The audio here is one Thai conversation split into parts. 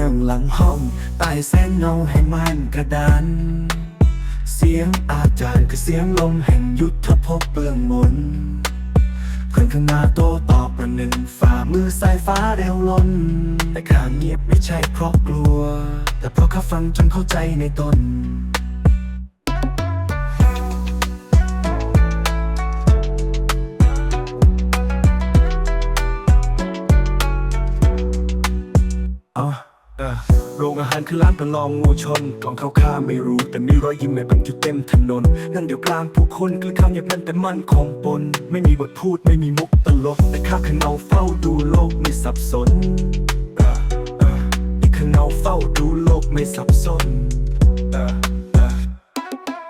นั่งหลังห้องใต้แสงเงาให้มันกระดานเสียงอาจารย์คือเสียงลมแห่งยุทธภพเบื้องมนเพื่อนข้างหน้าโตตอบประหนึ่งฝ่ามือสายฟ้าเร็วล้น แต่ข้าเงียบไม่ใช่เพราะกลัว แต่เพราะข้าฟังจนเข้าใจในตน คือร้านประลองงูชนกล่องข้าวข้าไม่รู้ แต่มีรอยยิ้มในบรรจุเต็มถนน นั่นเดียวกลางผู้คนคือคำอย่างนั้นแต่มันคงปน ไม่มีบทพูดไม่มีมุกตลก แต่ข้าคือเงาเฝ้าดูโลกไม่สับสนนี่คือเงาเฝ้าดูโลกไม่สับสน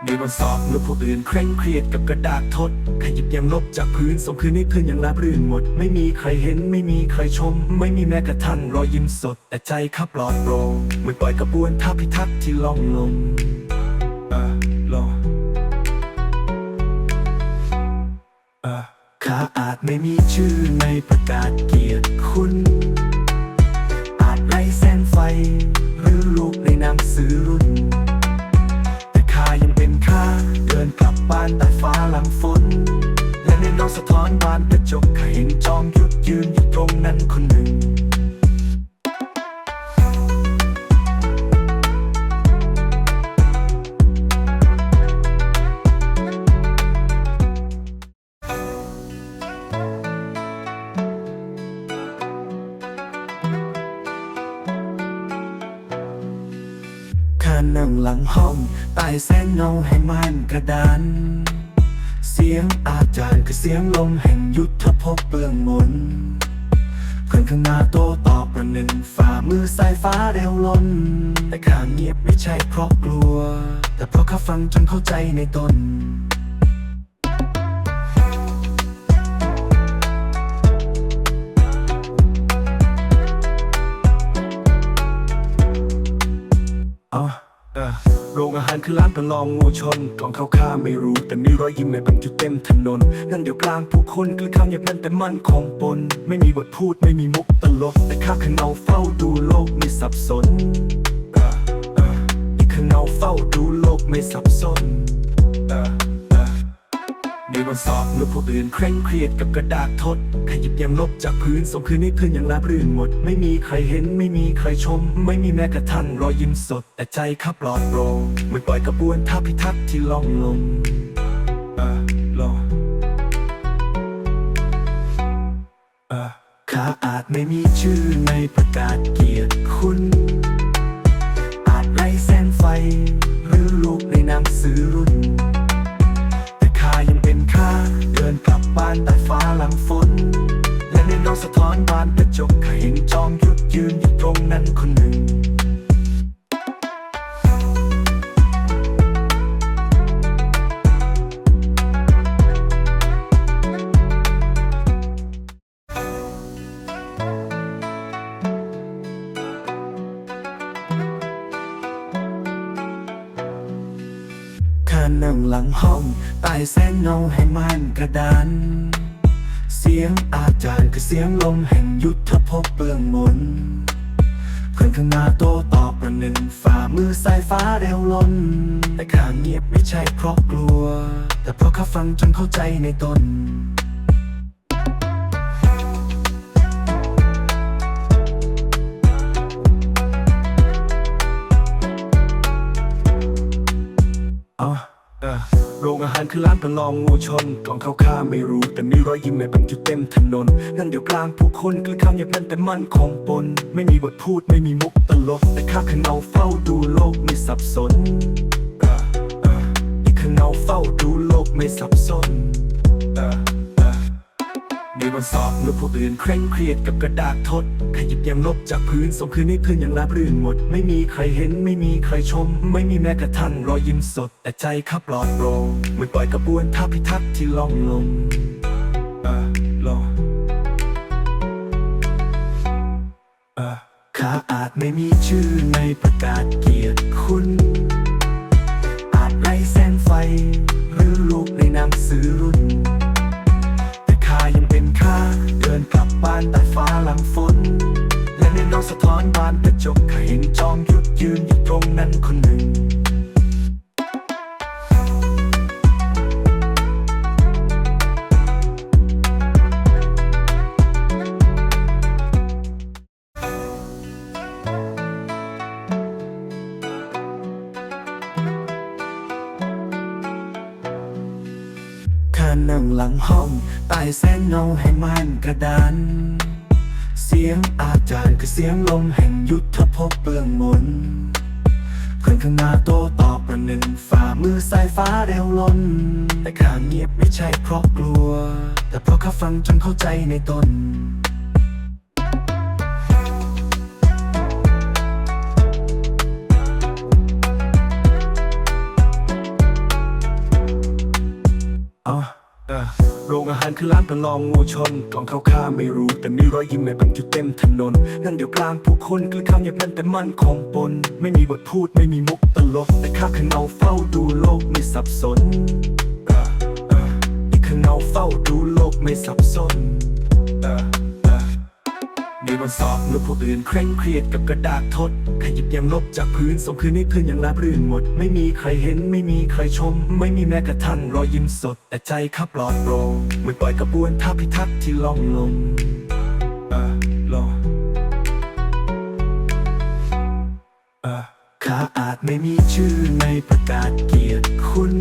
เออเออในวันสอบเมื่อผู้อื่นเคร่งเครียดกับกระดาษทดขยิบยังลบจากพื้นส่งคืนให้เพื่อนอย่างราบรื่นหมด ไม่มีใครเห็นไม่มีใครชม ไม่มีแม้กระทั่งรอยยิ้มสด แต่ใจข้าปลอดโปร่งเหมือนปล่อยกระบวนท่าพิทักษ์ที่ล่องลมเออลองเออข้าอาจไม่มีชื่อในประกาศเกียรติคุณอาจไร้แสงไฟ หรือรูปในหนังสือรุ่นานใต้ฟ้าหลังฝน และในเงสะท้อนบานกระจกข้าเห็นจอมยุดยืนอยู่ตรงนั้นคนหนึ่ง คือเสียงลมแห่งยุทธภพเบื้องมนเพื่อนข้างหน้าโตตอบประหนึ่งฝ่ามือสายฟ้าเร็วล้น แต่ข้าเงียบไม่ใช่เพราะกลัว แต่เพราะข้าฟังจนเข้าใจในตนเอาเออโรงอาหารคือร้านประลองงูชนกล่องเข้าาไม่รู้แต่มีรอยยิ้มในบางจุเต็มถนน นั่นเดียวกลางผู้คนคือคำอย่างนั้นแต่มันคงปน ไม่มีบทพูดไม่มีมุกตลก แต่ข้าคือเงาเฝ้าดูโลกไม่สับสนออเออนี่คือเงาเฝ้าดูโลกไม่สับสนออเออ ในวันสอบเมื่อผู้อื่นเคร่งเครียดกับกระดาษทด ขยิบยังลบจากพื้นส่งคืนให้เพื่อนอย่างราบรื่นหมด ไม่มีใครเห็นไม่มีใครชม ไม่มีแม้กระทั่งรอยยิ้มสด แต่ใจข้าปลอดโปร่งเมือปล่อยกระบวนท่าพิทักษ์ที่ล่องลมเออลองเออข้าอาจไม่มีชื่อในประกาศเกียรติคุณ อาจไร้แสงไฟ หรือรูปในหนังสือรุ่น เป็นข้าเดินกลับบ้านใต้ฟ้าหลังฝน และในเงาสะท้อนบานกระจกข้าเห็นจอมยุดยืนอยู่ตรงนั้นคนหนึ่ง เสียงาหารคือร้านประลองงูชนกล่องเข้าข้าไม่รู้ แต่มีรอยยิ้มในบรรจุเต็มถนน นั่นเดียวกลางผู้คนคือคำอย่างนั้นแต่มันคงปนไม่มีบทพูดไม่มีมุกตลก แต่ข้าคือเงาเฝ้าดูโลกไม่สับสนนี่คือเงาเฝ้าดูโลกไม่สับสน ในวันสอบเมื่อผู้อื่นเคร่งเครียดกับกระดาษทดขยิบยังลบจากพื้นส่งคืนให้เพื่อนอย่างราบรื่นหมด ไม่มีใครเห็นไม่มีใครชม ไม่มีแม้กระทั่งรอยยิ้มสด แต่ใจข้าปลอดโปร่งเหมือนปล่อยกระบวนท่าพิทักษ์ที่ล่องลมเออลองเออข้าอาจไม่มีชื่อในประกาศเกียรติคุณ อาจไร้แสงไฟ หรือรูปในหนังสือรุ่น สะท้อนบานาหารคือร้านประลองงูชนกล่องเข้าข้าไม่รู้ แต่มีรอยยิ้มในบางจุดเต็มถนน นั่นเดี๋ยวกลางผู้คนคือคำอย่างนั้นแต่มันคงปน ไม่มีบทพูดไม่มีมุกตลก แต่ข้าคือเงาเฝ้าดูโลกไม่สับสนนี่คือเงาเฝ้าดูโลกไม่สับสน เออเออในวันสอบเมื่อผู้อื่นเคร่งเครียดกับกระดาษทดขยิบยังลบจากพื้นส่งคืนให้เพื่อนอย่างราบรื่นหมด ไม่มีใครเห็นไม่มีใครชม ไม่มีแม้กระทั่งรอยยิ้มสด แต่ใจข้าปลอดโปร่งเหมือนปล่อยกระบวนท่าพิทักษ์ที่ล่องลมเออลองเออข้าอาจไม่มีชื่อในประกาศเกียรติคุณ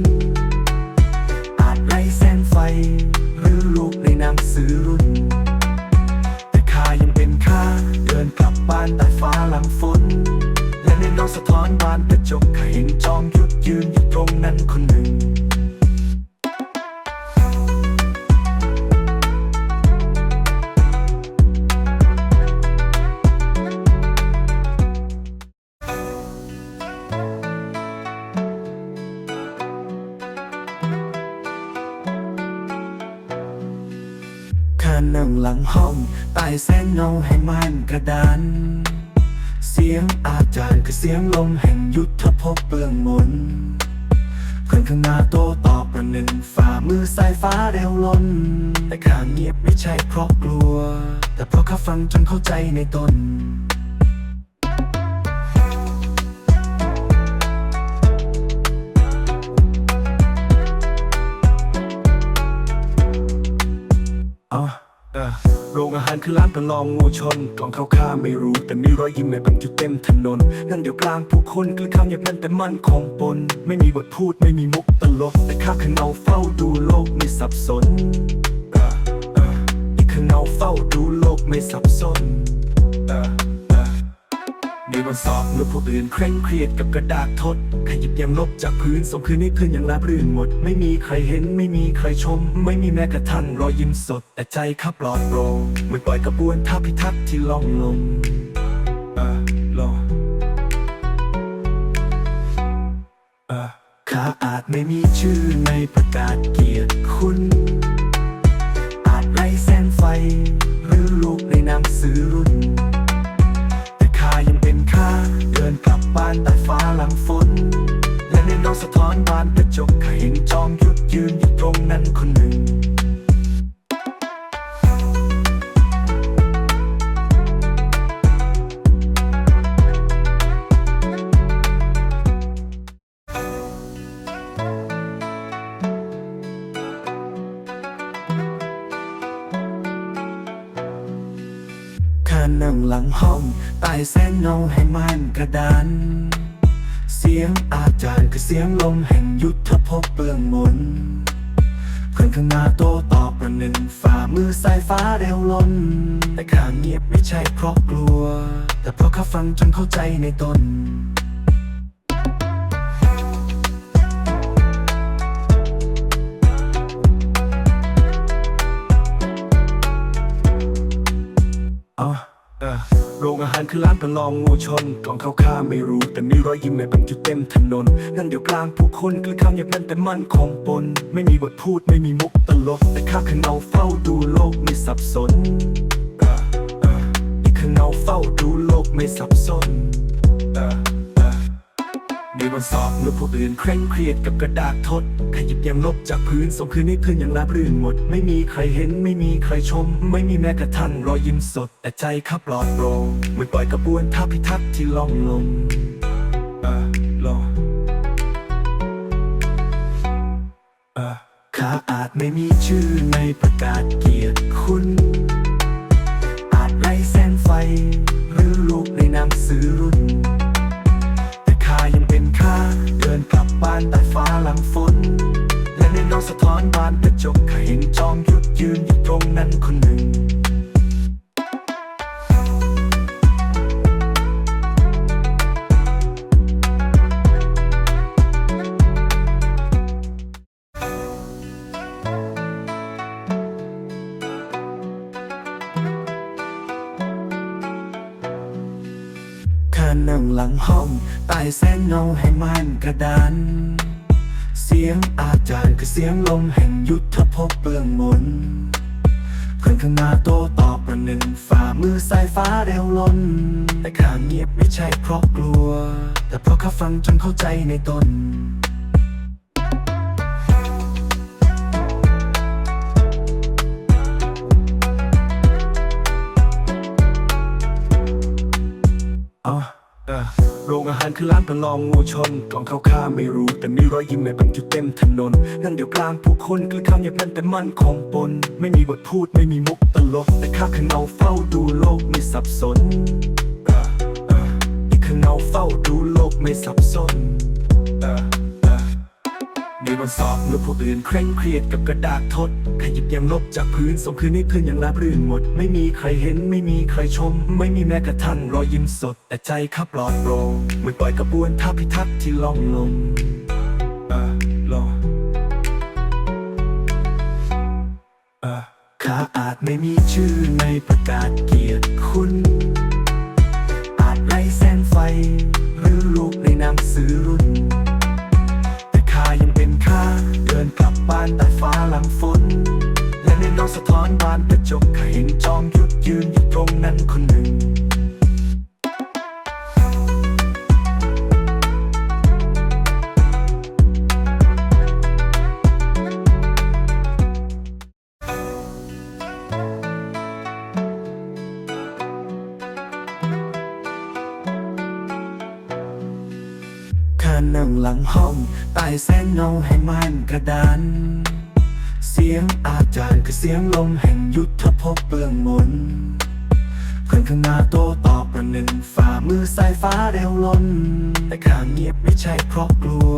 เพราะข้าฟังจนเข้าใจในตนเออโรงอาหารคือร้านประลองงูชนกล่องข้าวข้าไม่รู้ แต่มีรอยยิ้มในบรรจุเต็มถนน นั่นเดี๋ยวกลางผู้คนคือคำอย่างนั้นแต่มันคงปน ไม่มีบทพูดไม่มีมุกตลก แต่ข้าคือเงาเฝ้าดูโลกไม่สับสน เฝ้าดูโลกไม่สับสนเออเออในวันสอบเมื่อผู้อื่นเคร่งเครียดกับกระดาษทดขยิบยังลบจากพื้นส่งคืนให้เพื่อนอย่างราบรื่นหมด ไม่มีใครเห็นไม่มีใครชม ไม่มีแม้กระทั่งรอยยิ้มสด แต่ใจข้าปลอดโปร่งเหมือนปล่อยกระบวนท่าพิทักษ์ที่ล่องลมลงข้าอาจไม่มีชื่อในประกาศเกียรติคุณ หรือลูกในหนังสือรุ่น แต่ข้ายังเป็นข้าเดินกลับบ้านใต้ฟ้าหลังฝน และในเงาสะท้อนบานกระจกข้าเห็นจอมยุดยืนอยู่ตรงนั้นคนหนึ่ง เสียงลมแห่งยุทธภพเบื้องมนเพื่อนข้างหน้าโตตอบประหนึ่งฝ่ามือสายฟ้าเร็วล้น แต่ข้าเงียบไม่ใช่เพราะกลัว แต่เพราะข้าฟังจนเข้าใจในตน คือร้านประลองงูชนกล่องข้าวข้าไม่รู้ แต่มีรอยยิ้มในบรรจุเต็มถนน นั่นเดี๋ยวกลางผู้คนคือคำอย่างนั้นแต่มันคงปนไม่มีบทพูดไม่มีมุกตลก แต่ข้าคือเงาเฝ้าดูโลกไม่สับสนออเออนี่คือเงาเฝ้าดูโลกไม่สับสน ในวันสอบเมื่อผู้อื่นเคร่งเครียดกับกระดาษทดขยิบยังลบจากพื้นส่งคืนให้เพื่อนอย่างราบรื่นหมด ไม่มีใครเห็นไม่มีใครชม ไม่มีแม้กระทั่งรอยยิ้มสด แต่ใจข้าปลอดโปร่งเหมือนปล่อยกระบวนท่าพิทักษ์ที่ล่องลมเออลองเออข้าอาจไม่มีชื่อในประกาศเกียรติคุณ อาจไร้แสงไฟ หรือลูกในหนังสือรุ่น ฟ้าหลังฝน และในเงาสะท้อนบานกระจกข้าเห็นจอมยุดยืนอยู่ตรงนั้นคนหนึ่ง เสียงอาจารย์คือเสียงลมแห่งยุทธภพเบื้องมนเพื่อนข้างหน้าโตตอบประหนึ่งฝ่ามือสายฟ้าเร็วล้น แต่ข้าเงียบไม่ใช่เพราะกลัว แต่เพราะข้าฟังจนเข้าใจในตน คือร้านประลองงูชนกล่องข้าวข้าไม่รู้ แต่มีรอยยิ้มในบรรจุเต็มถนน นั่นเดียวกลางผู้คนคือคำอย่างนั้นแต่มันคงปน ไม่มีบทพูดไม่มีมุกตลก แต่ข้าคือเงาเฝ้าดูโลกไม่สับสนนี่คือเงาเฝ้าดูโลกไม่สับสน เออเออในวันสอบเมื่อผู้อื่นเคร่งเครียดกับกระดาษทดขยิบยังลบจากพื้นส่งคืนให้เพื่อนอย่างราบรื่นหมด ไม่มีใครเห็นไม่มีใครชม ไม่มีแม้กระทั่งรอยยิ้มสด แต่ใจข้าปลอดโปร่งเหมือนปล่อยกระบวนท่าพิทักษ์ที่ล่องลมเออลองเออข้าอาจไม่มีชื่อในประกาศเกียรติคุณอาจไร้แสงไฟ หรือรูปในหนังสือรุ่นานใต้ฟ้าหลังฝน และในเงสะท้อนบานกระจกข้าเห็นจอมยุดยืนอยู่ตรงนั้นคนหนึ่ง ข้านั่งหลังห้องใต้แสงเงาแห่งม่านกระดาน เสียงอาจารย์คือเสียงลมแห่งยุทธภพเบื้องมนเพื่อนข้างหน้าโตตอบประหนึ่งฝ่ามือสายฟ้าเร็วล้น แต่ข้าเงียบไม่ใช่เพราะกลัว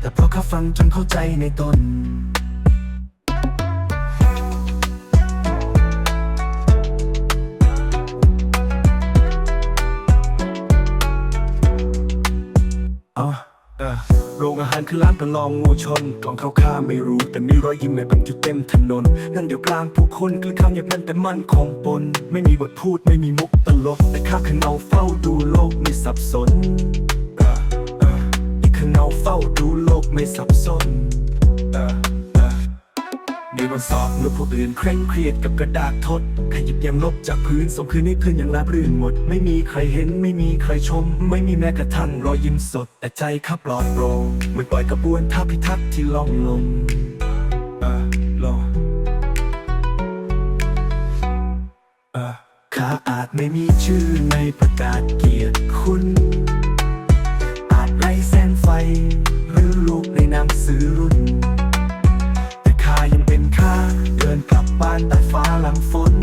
แต่เพราะข้าฟังจนเข้าใจในตน คือร้านประลองงูชนกล่องข้าวข้าไม่รู้ แต่มีรอยยิ้มในบรรจุเต็มถนน นั่นเดียวกลางผู้คนคือคำอย่างนั้นแต่มันคงปน ไม่มีบทพูดไม่มีมุกตลก แต่ข้าคือเงาเฝ้าดูโลกไม่สับสนนี่คือเงาเฝ้าดูโลกไม่สับสนออเออ ในวันสอบเมื่อผู้อื่นเคร่งเครียดกับกระดาษทดขยิบยังลบจากพื้นส่งคืนให้เพื่อนอย่างราบรื่นหมด ไม่มีใครเห็นไม่มีใครชม ไม่มีแม้กระทั่งรอยยิ้มสด แต่ใจข้าปลอดโปร่งเหมือนปล่อยกระบวนท่าพิทักษ์ที่ล่องลมเออลองเออข้าอาจไม่มีชื่อในประกาศเกียรติคุณอาจไร้แสงไฟ หรือรูปในหนังสือรุ่น ยังเป็นข้าเดินกลับบ้านใต้ฟ้าหลังฝน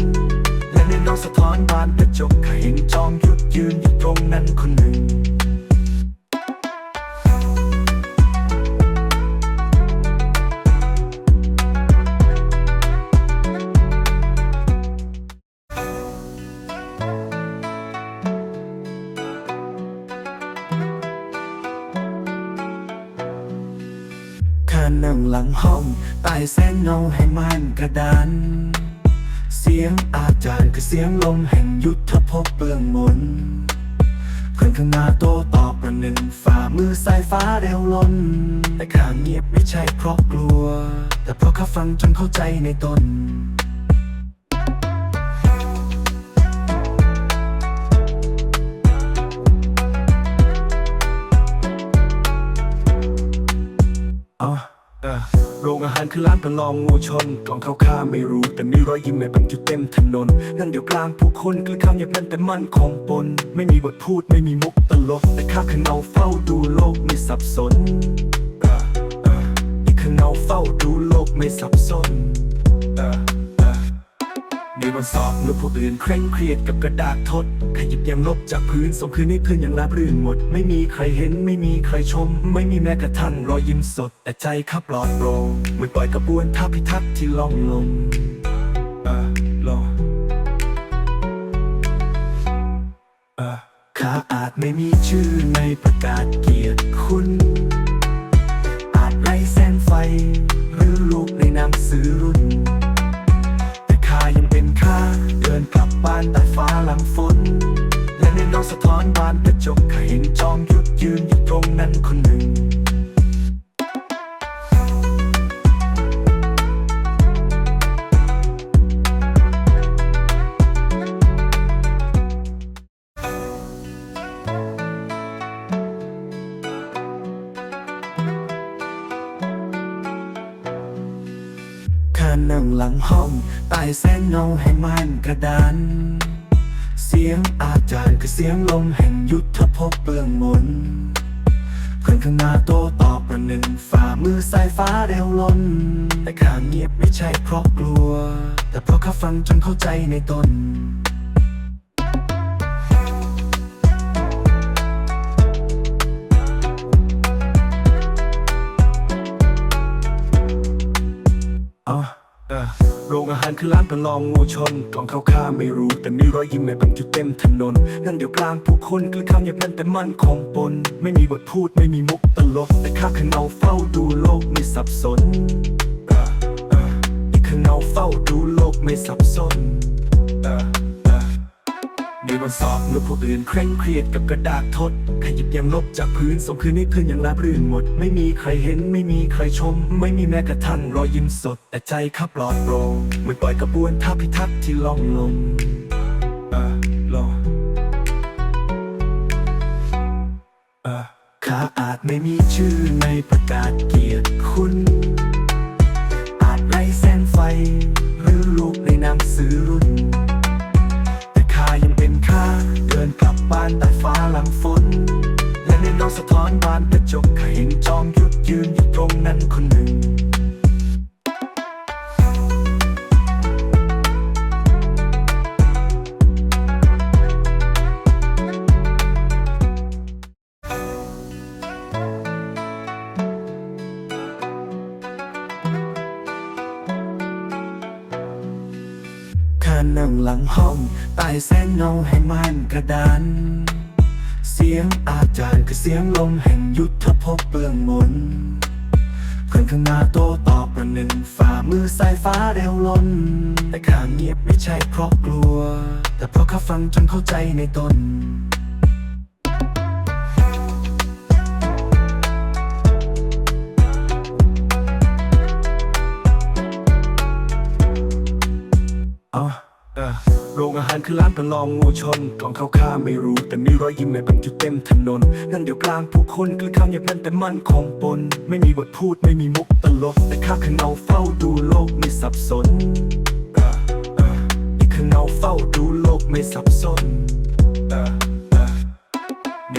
และในเงาสะท้อนบานกระจกข้าเห็นจอมยุดยืนอยู่ตรงนั้นคนหนึ่ง นั่งหลังห้องใต้แสงเงาให้มันกระดานเสียงอาจารย์คือเสียงลมแห่งยุทธภพเบื้องมนเพื่อนข้างหน้าโตตอบประหนึ่งฝ่ามือสายฟ้าเร็วล้น แต่ข้าเงียบไม่ใช่เพราะกลัว แต่เพราะข้าฟังจนเข้าใจในตน คือร้านประลองงูชนกล่องข้าวข้าไม่รู้ แต่มีรอยยิ้มในบรรจุเต็มถนน นั่นเดียวกลางผู้คนคือคำอย่างนั้นแต่มันคงปน ไม่มีบทพูดไม่มีมุกตลก แต่ข้าคือเงาเฝ้าดูโลกไม่สับสนออเออนี่คือเงาเฝ้าดูโลกไม่สับสน ในวันสอบเมื่อผู้อื่นเคร่งเครียดกับกระดาษทดขยิบยังลบจากพื้นส่งคืนให้เพื่อนอย่างราบรื่นหมด ไม่มีใครเห็นไม่มีใครชม ไม่มีแม้กระทั่งรอยยิ้มสด แต่ใจข้าปลอดโปร่งเมื่อปล่อยกระบวนท่าพิทักษ์ที่ล่องลงเออลงเออข้าอาจไม่มีชื่อในประกาศเกียรติคุณ อาจไร้แสงไฟ หรือลูกในหนังสือรุ่นานใต้ฟ้าหลังฝน และในน้องสะท้อนบานกระจกข้าเห็นจอมยุดยืนอยู่ตรงนั้นคนหนึ่ง ต้แสงเงาแห่งม่านกระดานเสียงอาจารย์คือเสียงลมแห่งยุทธภพเบื้องมนเพื่อนข้างหน้าโตตอบประหนึ่งฝ่ามือสายฟ้าเร็วล้น แต่ข้าเงียบไม่ใช่เพราะกลัว แต่เพราะข้าฟังจนเข้าใจในตน คือร้านประลองงูชนกล่องข้าวข้าไม่รู้ แต่มีรอยยิ้มในบรรจุเต็มถนน นั่งเดียวกลางผู้คนคือคำอย่างนั้นแต่มันคงปน ไม่มีบทพูดไม่มีมุกตลก แต่ข้าคือเงาเฝ้าดูโลกไม่สับสนนี่คือเงาเฝ้าดูโลกไม่สับสน เออเออในวันสอบเมื่อผู้อื่นเคร่งเครียดกับกระดาษทดขยิบยังลบจากพื้นส่งคืนให้เพื่อนอย่างราบรื่นหมด ไม่มีใครเห็นไม่มีใครชม ไม่มีแม้กระทั่งรอยยิ้มสด แต่ใจข้าปลอดโปร่งเมื่อปล่อยกระบวนท่าพิทักษ์ที่ล่องลงเออลงเออข้าอาจไม่มีชื่อในประกาศเกียรติคุณอาจไร้แสงไฟ หรือลูกในหนังสือรุ่น บานใต้ฟ้าหลังฝน และในน้องสะท้อนบานกระจกเห็นจอมยุดยืนอยู่ตรงนั้นคนหนึ่ง เสียงลมแห่ง รงอาหารคือร้านประลองงูชนกองเข้าข้าไม่รู้ แต่มีรอยยิ้มในบรรจุเต็มถนน นั่นเดียวกลางผู้คนคือคำอย่างนั้นแต่มันคงปน ไม่มีบทพูดไม่มีมุกตลก แต่ข้าคือเงาเฝ้าดูโลกไม่สับสนนี่คือเงาเฝ้าดูโลกไม่สับสนออเออใน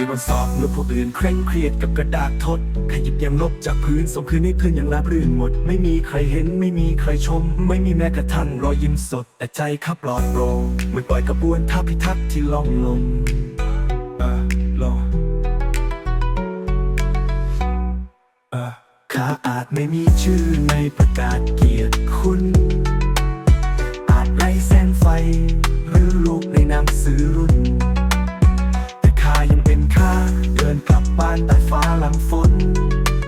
วันสอบเมื่อผู้อื่นเคร่งเครียดกับกระดาษทด ขยิบยังลบจากพื้นส่งคืนให้เพื่อนอย่างราบรื่นหมด ไม่มีใครเห็นไม่มีใครชม ไม่มีแม้กระทั่งรอยยิ้มสด แต่ใจข้าปลอดโปร่งเมื่อปล่อยกระบวนท่าพิทักษ์ที่ล่องลงเออลงเออข้าอาจไม่มีชื่อในประกาศเกียรติคุณอาจไร้แสงไฟ หรือลูกในหนังสือรุ่น เป็นข้าเดินกลับบ้านใต้ฟ้าหลังฝน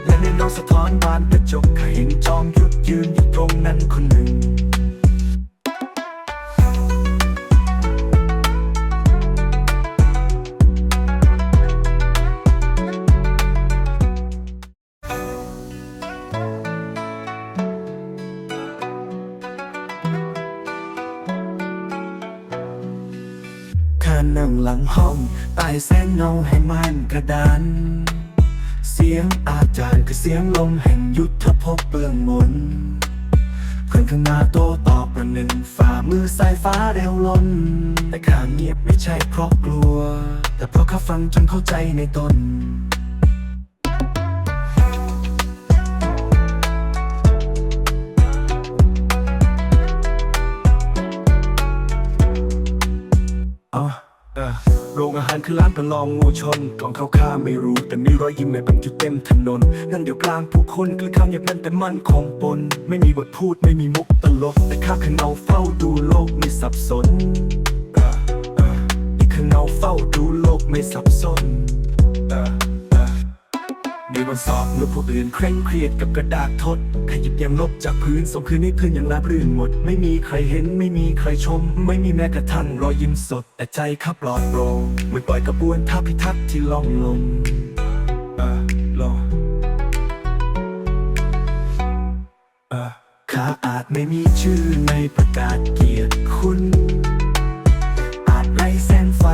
และในน้องสะท้อนบานกระจกข้าเห็นจอมยุดยืนอยู่ตรงนั้นคนหนึ่ง คือร้านประลองงูชนกองเขาข้าไม่รู้ แต่มีรอยยิ้มในบรรจุเต็มถนน นั่นเดี๋ยวกลางผู้คนกลืนข้าวเงียบนั้นแต่มันคงปนไม่มีบทพูดไม่มีมุกตลก แต่ข้าคือเงาเฝ้าดูโลกไม่สับสนนี่คือเงาเฝ้าดูโลกไม่สับสน ในวันสอบเมื่อผู้อื่นเคร่งเครียดกับกระดาษทดขยิบยังลบจากพื้นส่งคืนให้เพื่อนอย่างราบรื่นหมด ไม่มีใครเห็นไม่มีใครชม ไม่มีแม้กระทั่งรอยยิ้มสด แต่ใจข้าปลอดโปร่งเมื่อปล่อยกระบวนท่าพิทักษ์ที่ล่องลงเออลงเออข้าอาจไม่มีชื่อในประกาศเกียรติคุณ อาจไร้แสงไฟ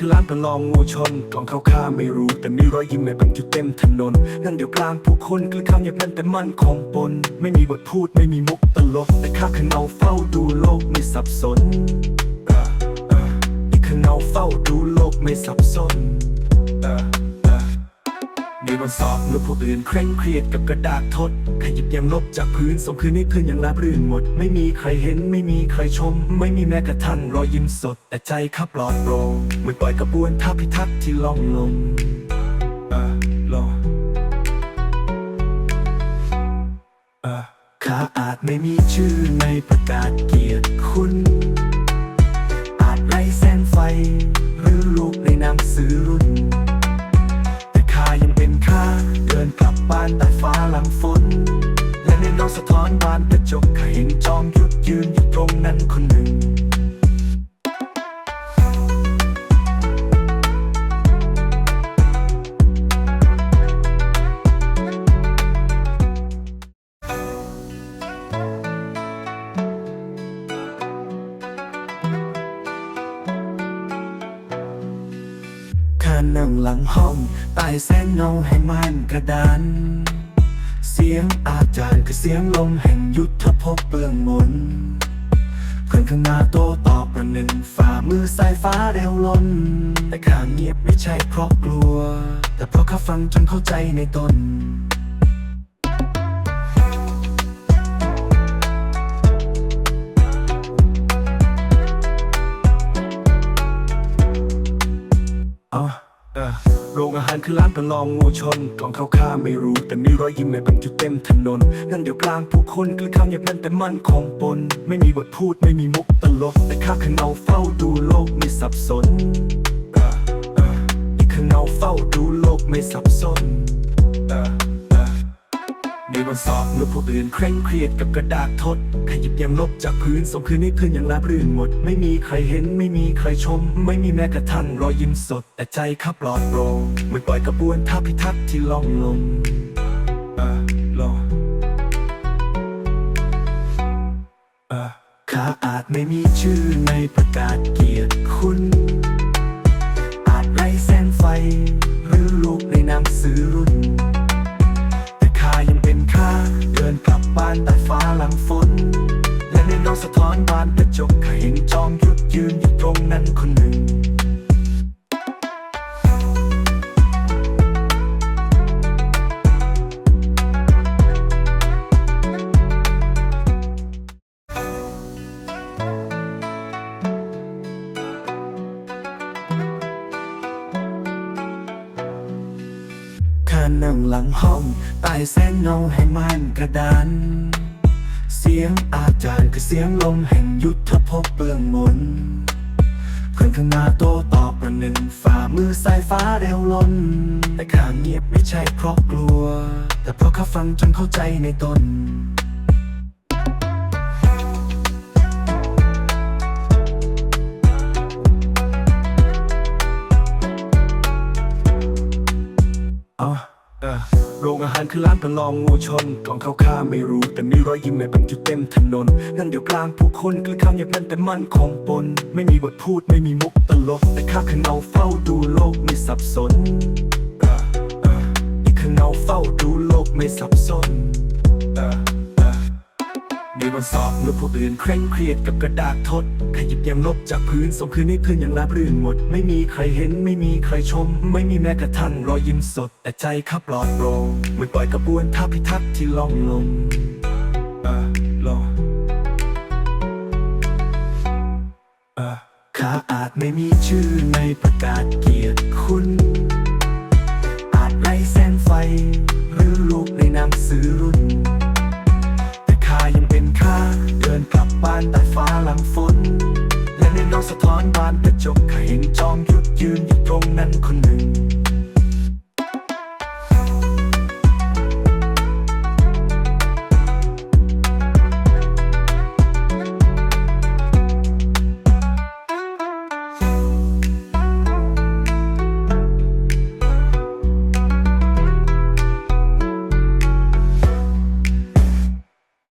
คือร้านประลองงูชนกองเขาข้าไม่รู้ แต่มีรอยยิ้มในบรรจุเต็มถนน นั่นเดี๋ยวกลางผู้คนกลืนข้าวเงียบนั้นแต่มันคงปน ไม่มีบทพูดไม่มีมุกตลก แต่ข้าคือเงาเฝ้าดูโลกไม่สับสนนี่คือเงาเฝ้าดูโลกไม่สับสน เออเออในวันสอบเมื่อผู้อื่นเคร่งเครียดกับกระดาษทดขยิบยังลบจากพื้นส่งคืนให้เพื่อนอย่างราบรื่นหมด ไม่มีใครเห็นไม่มีใครชม ไม่มีแม้กระทั่งรอยยิ้มสด แต่ใจข้าปลอดโปร่งเมื่อปล่อยกระบวนท่าพิทักษ์ที่ล่องลงเออลงเออข้าอาจไม่มีชื่อในประกาศเกียรติคุณอาจไร้แสงไฟ หรือลูกในหนามสือรุ่นานใต้ฟ้าหลังฝน และในเงสะท้อนบานกระจกข้าเห็นจอมยุดยืนอยู่ตรงนั้นคนหนึ่งข้านั่งหลังห้องใต้แสงเงาแห่งม่านกระดา คือเสียงลมแห่งยุทธภพเบื้องมนเพื่อนข้างหน้าโตตอบประหนึ่งฝ่ามือสายฟ้าเร็วล้น แต่ข้าเงียบไม่ใช่เพราะกลัว แต่เพราะข้าฟังจนเข้าใจในตนานคือร้านประลองงูชนกองเขาข้าไม่รู้ แต่มีรอยยิ้มในบรรจุเต็มถนน นั่นเดี๋ยวกลางผู้คนกลืนข้าวเงียบนั้นแต่มันคงปน ไม่มีบทพูดไม่มีมุกตลก แต่ข้าคือเงาเฝ้าดูโลกไม่สับสนนี่คือเงาเฝ้าดูโลกไม่สับสน uh. ในวันสอบเมื่อผู้อื่นเคร่งเครียดกับกระดาษทดขยิบยังลบจากพื้นส่งคืนให้เพื่อนอย่างราบรื่นหมด ไม่มีใครเห็นไม่มีใครชม ไม่มีแม้กระทั่งรอยยิ้มสด แต่ใจข้าปลอดโปร่งเมื่อปล่อยกระบวนท่าพิทักษ์ที่ล่องลงเออลงเออข้าอาจไม่มีชื่อในประกาศเกียรติคุณ อาจไร้แสงไฟ หรือลูกในหนามสือรุ่นานใต้ฟ้าหลังฝน และในเงาสะท้อนบานกระจกข้าเห็นจอมยุดยืนอยู่ตรงนั้นคนหนึ่ง บเปลืองมนเพื่อนข้างหน้าโตตอบประหนึ่งฝ่ามือสายฟ้าเร็วล้น แต่ข้าเงียบไม่ใช่เพราะกลัว แต่เพราะข้าฟังจนเข้าใจในตน คือร้านประลองงูชนกองเข้าข้าไม่รู้ แต่มีรอยยิ้มในบรรจุเต็มถนน นั่นเดี๋ยวกลางผู้คนกลืนข้างอย่างนั้นแต่มันคงปนไม่มีบทพูดไม่มีมุกตลก แต่ข้าคือเงาเฝ้าดูโลกไม่สับสนออเออนี่คือเงาเฝ้าดูโลกไม่สับสน ในวันสอบเมื่อผู้อื่นเคร่งเครียดกับกระดาษทดขยิบยังลบจากพื้นส่งคืนให้เพื่อนอย่างราบรื่นหมด ไม่มีใครเห็นไม่มีใครชม ไม่มีแม้กระทั่งรอยยิ้มสด แต่ใจข้าปลอดโปร่งเมื่อปล่อยกระบวนท่าพิทักษ์ที่ล่องลงเออลงเออข้าอาจไม่มีชื่อในประกาศเกียรติคุณ อาจไร้แสงไฟ หรือรูปในหนังสือานใต้ฟ้าหลังฝน และในน้องสะท้อนบานกระจกข้าเห็นจอมยุดยืนอยู่ตรงนั้นคนหนึ่ง